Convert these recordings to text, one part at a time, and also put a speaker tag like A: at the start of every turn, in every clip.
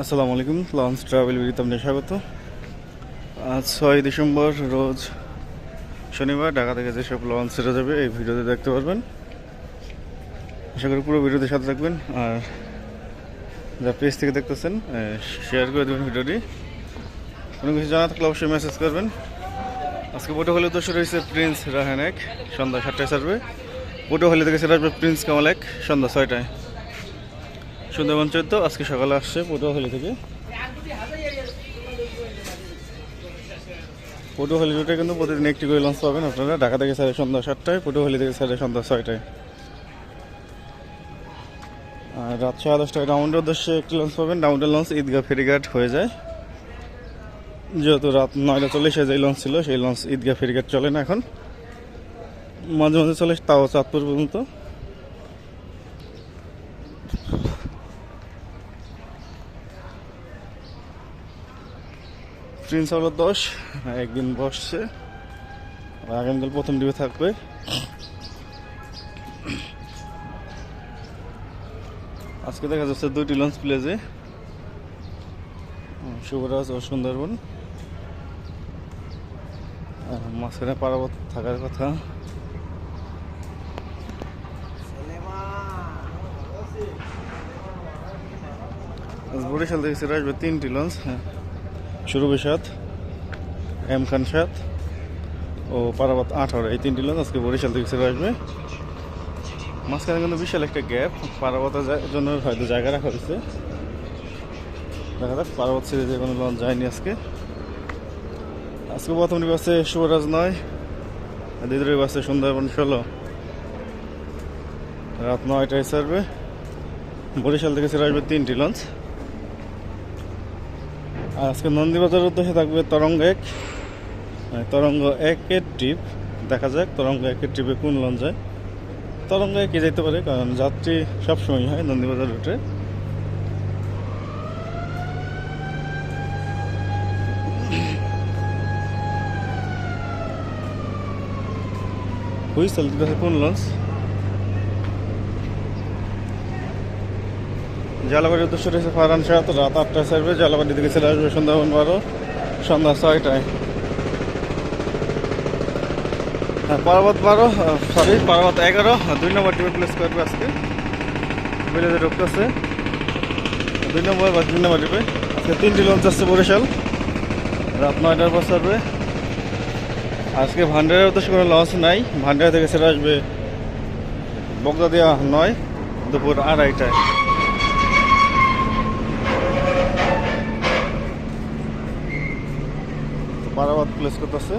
A: আসসালামু আলাইকুম launch travel বিড়িতে আপনাদের স্বাগত। আজ ছয় ডিসেম্বর, রোজ শনিবার, ঢাকা থেকে যেসব লঞ্চ ছেড়ে যাবে, এই ভিডিওতে দেখতে পারবেন। আশা করি পুরো ভিডিওতে সাথে থাকবেন, আর যা পেজ থেকে দেখতেছেন শেয়ার করে দেবেন ভিডিওটি। কোনো কিছু জানা থাকলে অবশ্যই মেসেজ করবেন। আজকে পটুয়াখালী উদ্দেশ্য রয়েছে প্রিন্স রাহান এক সন্ধ্যা সাতটায় ছাড়বে। পটুয়াখালী থেকে ছেড়ে আসবে প্রিন্স কামাল এক সন্ধ্যা ছয়টায়। সুন্দরবন চৈত্য আজকে সকালে আসছে পটুয়াখালী থেকে। পটুয়াখালী রুটে কিন্তু প্রতিদিন একটি করে লঞ্চ পাবেন আপনারা। ঢাকা থেকে সাড়ে সন্ধ্যা সাতটায়, পটুয়াখালী থেকে সাড়ে সন্ধ্যা ছয়টায়। আর রাত সাড়ে দশটায় রাউন্ডের উদ্দেশ্যে একটি লঞ্চ পাবেন। রাউন্ডের লঞ্চ ঈদগাহ ফেরিঘাট হয়ে যায়। যেহেতু রাত নয়টা চল্লিশে যে লঞ্চ ছিল, সেই লঞ্চ ঈদগাহ ফেরিঘাট চলে না এখন। মাঝে মাঝে চলে তাও চাঁদপুর পর্যন্ত। প্রিন্স হলো দশ, একদিন বসছে। আগামীকাল প্রথম ডিবে থাকবে। আজকে দেখা যাচ্ছে দুইটি লঞ্চ প্লেজে। শুভরাজ ও সুন্দরবন। আর মাঝখানে পারাবত থাকার কথা। বরিশাল থেকে ছেড়ে আসবে তিনটি লঞ্চ হ্যাঁ। সুরভি সাত এম খান সাত ও পারাবাত আঠারো। এই তিনটি লঞ্চ আজকে বরিশাল থেকে ছেড়ে আসবে। মাঝখানে কিন্তু বিশাল একটা গ্যাপ। পারাবাতের জন্য হয়তো জায়গা রাখা হয়েছে। দেখা যাক, পারাবাত সিরিজে কোনো লঞ্চ যায়নি আজকে। আজকে প্রথম আছে শুভরাজ নয় দ্বিতীয় আছে সুন্দরবন ষোলো। রাত নয়টায় ছাড়বে। বরিশাল থেকে ছেড়ে আসবে তিনটি লঞ্চ। আর আজকে নন্দীবাজার উদ্দেশ্যে থাকবে তরঙ্গ এক। তরঙ্গ একের ট্রিপ দেখা যাক তরঙ্গ একের ট্রিপে কোন লঞ্চ। যায় তরঙ্গ একে যেতে পারে, কারণ যাত্রী সবসময় হয় নন্দীবাজার রুটে। হুইসেল কোন লঞ্চ। জালাবাড়ির উদ্দেশ্য রয়েছে ফারান সাত রাত আটটায় ছাড়বে জালাবাড়ি থেকে চলে আসবে সুন্দরবন বারো সন্ধ্যা ছয়টায়। হ্যাঁ পার্বত বারো সরি পার্বত এগারো দুই নম্বর টিমে প্লেস করবে আজকে। বিলেতে ঢুকতেছে দুই নম্বর বা তিন নম্বর টিপে আজকে তিনটি লঞ্চ আসছে বরিশাল। রাত নয়টার পর ছাড়বে। আজকে ভান্ডারের উদ্দেশ্যে কোনো লঞ্চ নাই। ভান্ডার থেকে ছেড়ে আসবে বগদা দেওয়া নয়, দুপুর আড়াইটায়। বারাবাদ প্লেস করতেছে।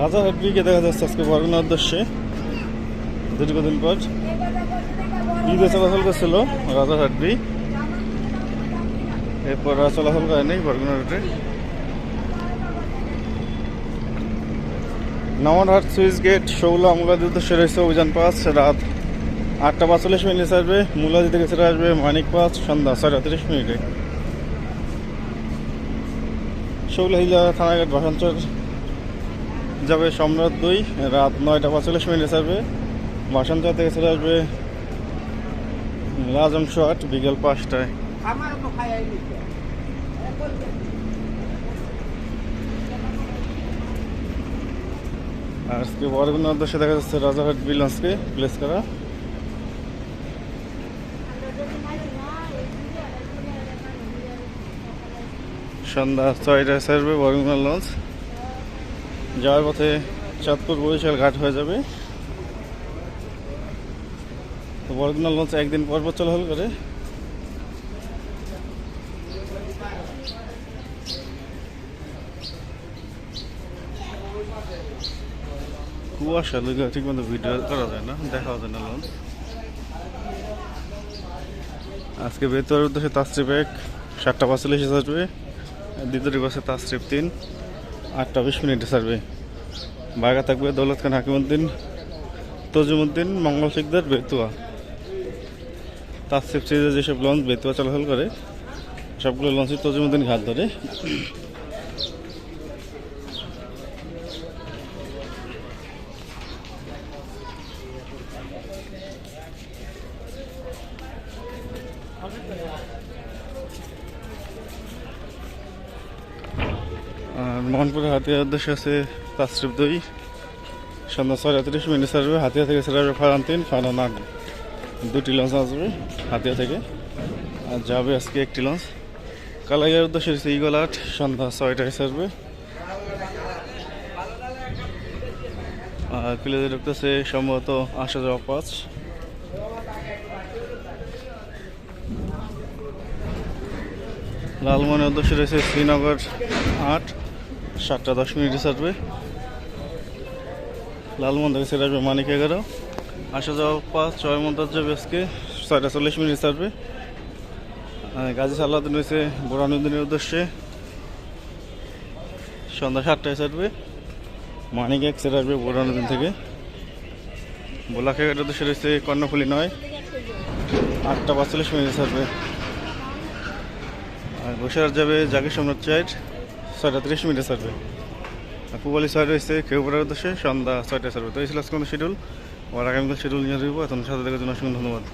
A: রাজারহাট ব্রিকে দেখা যাচ্ছে আজকে বরগুনার উদ্দেশ্যে। দীর্ঘদিন পর ঈদে চলাচল করছিল রাজারহাট ব্রি এরপর আর চলাচল করেনি বরগুনা রুটে। নামারহাট সুইচ গেট শৌলা মুলাদির উদ্দেশ্যে রয়েছে অভিযান পাঁচ, রাত আটটা পাঁচচল্লিশ মিনিটে আসবে। মুলাদি থেকে ছেড়ে আসবে মানিক পাঁচ সন্ধ্যা তিরিশ মিনিটে। থানাঘাট ভাষাঞ্চল যাবে সম্রাট দুই, রাত নয়টা পাঁচচল্লিশ মিনিটে ছাড়বে ভাষাঞ্চল থেকে ছেড়ে আসবে রাজংশ আট বিকেল পাঁচটায়। আজকে বরগুনার উদ্দেশ্যে দেখা যাচ্ছে রাজারহাট বিলন্সকে প্লেস করা। সন্ধ্যা ছয়টায় ছাড়বে বরগুনা লঞ্চ। যাওয়ার পথে চাঁদপুর বরিশাল ঘাট হয়ে যাবে। তো বরগুনা লঞ্চ একদিন পর পর চলাচল করে। কুয়াশা লেগে ঠিক মতো ভিডিও করা যায় না দেখা যায় না লঞ্চ। আজকে বেতর উদ্দেশ্যে তাস্ট্রিপ এক, সাতটা পাঁচচল্লিশে ছাড়বে দ্বিতীয় বাসে তাস্ট্রিপ তিন, আটটা বিশ মিনিটে সার্ভে। বাঘা থাকবে দৌলত খান হাকিমুদ্দিন তজুমুদ্দিন, মঙ্গল শিকদার বেতুয়া। তাস্ট্রিপ সিরিজে যেসব লঞ্চ বেতুয়া চলাচল করে, সবগুলো লঞ্চে তজুমুদ্দিন ঘাট ধরে। মোহনপুরের হাতিয়ার উদ্দেশ্যে আছে পাঁচ দুই সন্ধ্যা ছয়টা তিরিশ মিনিট আসবে হাতিয়া থেকে হবে ফারান তিন ফারান আট দুটি লঞ্চ আসবে হাতিয়া থেকে। আর যাবে আজকে একটি লঞ্চ। কালাইয়ার উদ্দেশ্যে হচ্ছে ইগল আট, সন্ধ্যা ছয়টায় আসবে আর প্লেজে ঢুকতেছে সম্ভবত আসা যাওয়া পাঁচ। লালমনের উদ্দেশ্যে রয়েছে শ্রীনগর আট। সাতটা দশ মিনিটে ছাড়বে লালমন থেকে সেটা আসবে মানিক এগারো। আসা যাওয়া পাঁচ, ছয় মন্তাজ যাবে আজকে, ছয়টা চল্লিশ মিনিট ছাড়বে গাজী সাল্লাদিন রয়েছে বোরানুদ্দিনের উদ্দেশ্যে। সন্ধ্যা সাতটায় ছাড়বে মানিক এক সেটা আসবে বোরানুদ্দিন থেকে। বোলা বোলাখেঘাটের উদ্দেশ্যে রয়েছে কর্ণফুলি নয়। আটটা পাঁচচল্লিশ মিনিট ছাড়বে আর বসিরহাট যাবে জাকির সম্রাট চাইট। ছয়টা তিরিশ মিনিটে আর পুবালি ছয় রয়েছে কেউপাড়ার উদ্দেশ্যে সন্ধ্যা ছয়টায় ছাড়বে। তো এই ছিল আজকে শিডিউল আর আগামীকাল শিডিউল নিয়ে দেবো এখন সাথে দেখার জন্য অসংখ্য ধন্যবাদ।